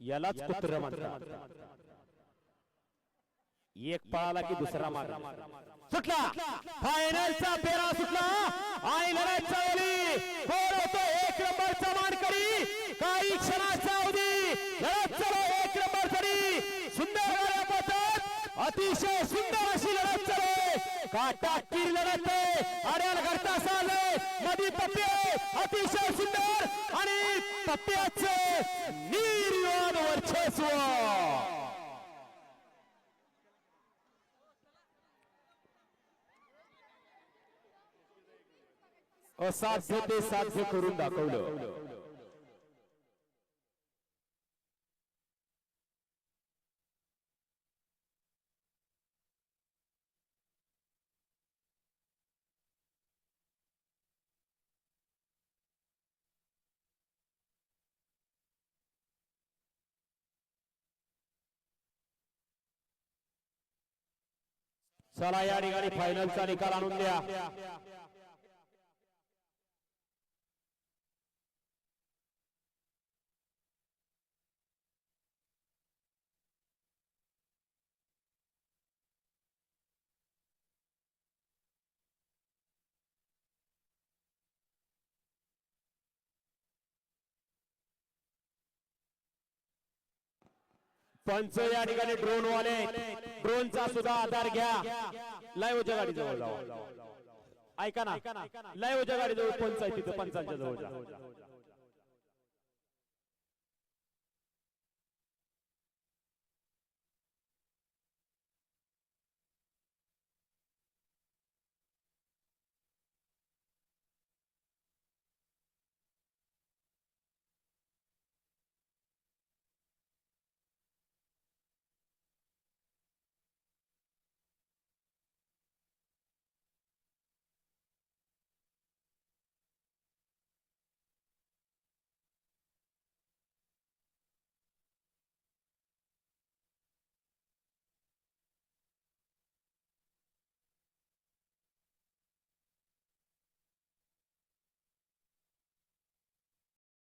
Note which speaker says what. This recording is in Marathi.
Speaker 1: यालाच कुत्र म्हणतात. एक पळाला की दुसरा मार सुटला. फायनलचा पेरा सुटला. आणि लढत चालली कोण होतो एक नंबरचा मानकरी काही क्षणाच्या अवधी. लढत चालू एक नंबरसाठी सुंदर पळतात. अतिशय सुंदर अशी लढत चालू. काटा किर लढत आहे. आड्याला घरता चाललंय मधी पप्पी. अतिशय सुंदर आणि पप्प्याचे निर्वाण वर्चस्व असाध्य ते साध्य करून दाखवलं. चला या ठिकाणी फायनलचा निकाल आणून द्या. पंच या ठिकाणी ड्रोन वाले ड्रोनचा सुद्धा आधार घ्या. लाईव्हच्या गाडी जवळ जाऊ ऐका ना. लाईव्हच्या गाडी जवळ पंच आहे तिथं पंचांच्या जवळ